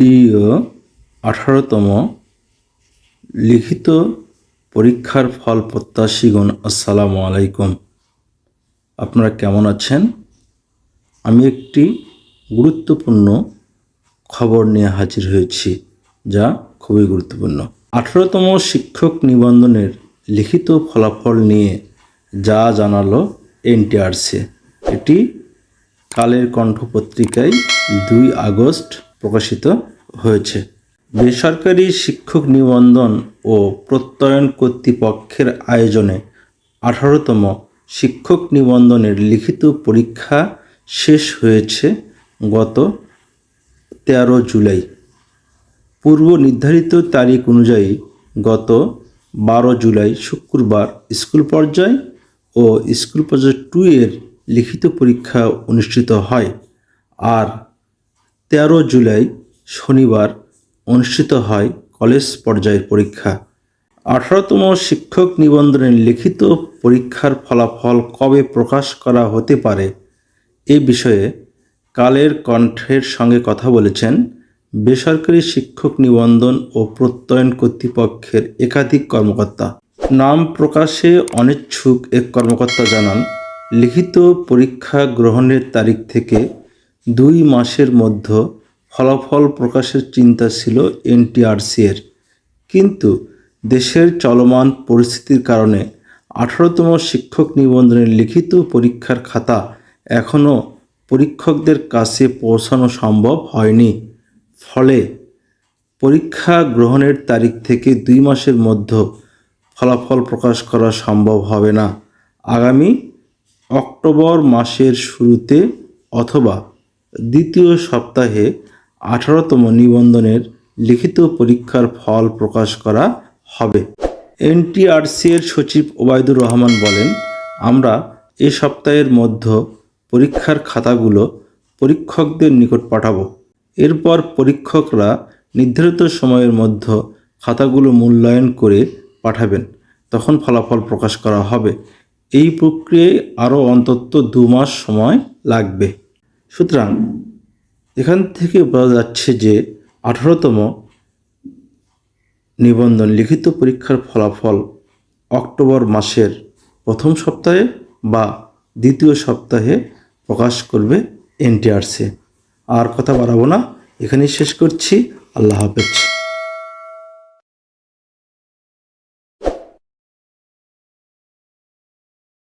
প্রিয় আঠারোতম লিখিত পরীক্ষার ফল প্রত্যাশীগণ, আসসালামু আলাইকুম। আপনারা কেমন আছেন? আমি একটি গুরুত্বপূর্ণ খবর নিয়ে হাজির হয়েছি, যা খুবই গুরুত্বপূর্ণ। আঠারোতম শিক্ষক নিবন্ধনের লিখিত ফলাফল নিয়ে যা জানালো এনটিআরসি, এটি কালের কণ্ঠ পত্রিকায় দুই আগস্ট প্রকাশিত হয়েছে। বেসরকারি শিক্ষক নিবন্ধন ও প্রত্যয়ন কর্তৃপক্ষের আয়োজনে আঠারোতম শিক্ষক নিবন্ধনের লিখিত পরীক্ষা শেষ হয়েছে গত তেরো জুলাই। পূর্ব নির্ধারিত তারিখ অনুযায়ী গত বারো জুলাই শুক্রবার স্কুল পর্যায় ও স্কুল পর্যায় টু এর লিখিত পরীক্ষা অনুষ্ঠিত হয়। আর তেরো জুলাই শনিবার অনুষ্ঠিত হয় কলেজ পর্যায়ের পরীক্ষা। আঠারোতম শিক্ষক নিবন্ধনের লিখিত পরীক্ষার ফলাফল কবে প্রকাশ করা হতে পারে এ বিষয়ে কালের কণ্ঠের সঙ্গে কথা বলেছেন বেসরকারি শিক্ষক নিবন্ধন ও প্রত্যয়ন কর্তৃপক্ষের একাধিক কর্মকর্তা। নাম প্রকাশে অনিচ্ছুক এক কর্মকর্তা জানান, লিখিত পরীক্ষা গ্রহণের তারিখ থেকে দুই মাসের মধ্যে ফলাফল প্রকাশের চিন্তা ছিল এনটিআরসি এর কিন্তু দেশের চলমান পরিস্থিতির কারণে আঠারোতম শিক্ষক নিবন্ধনের লিখিত পরীক্ষার খাতা এখনও পরীক্ষকদের কাছে পৌঁছানো সম্ভব হয়নি। ফলে পরীক্ষা গ্রহণের তারিখ থেকে দুই মাসের মধ্যে ফলাফল প্রকাশ করা সম্ভব হবে না। আগামী অক্টোবর মাসের শুরুতে অথবা দ্বিতীয় সপ্তাহে আঠারোতম নিবন্ধনের লিখিত পরীক্ষার ফল প্রকাশ করা হবে। এনটিআরসি এর সচিব ওবায়দুর রহমান বলেন, আমরা এ সপ্তাহের মধ্য পরীক্ষার খাতাগুলো পরীক্ষকদের নিকট পাঠাবো। এরপর পরীক্ষকরা নির্ধারিত সময়ের মধ্যে খাতাগুলো মূল্যায়ন করে পাঠাবেন। তখন ফলাফল প্রকাশ করা হবে। এই প্রক্রিয়ায় আরও অন্তত দু মাস সময় লাগবে। সুতরাং এখান থেকে বোঝা যাচ্ছে যে আঠারোতম নিবন্ধন লিখিত পরীক্ষার ফলাফল অক্টোবর মাসের প্রথম সপ্তাহে বা দ্বিতীয় সপ্তাহে প্রকাশ করবে এনটিআরসে। আর কথা বাড়াবো না, এখানেই শেষ করছি। আল্লাহ হাফেজ।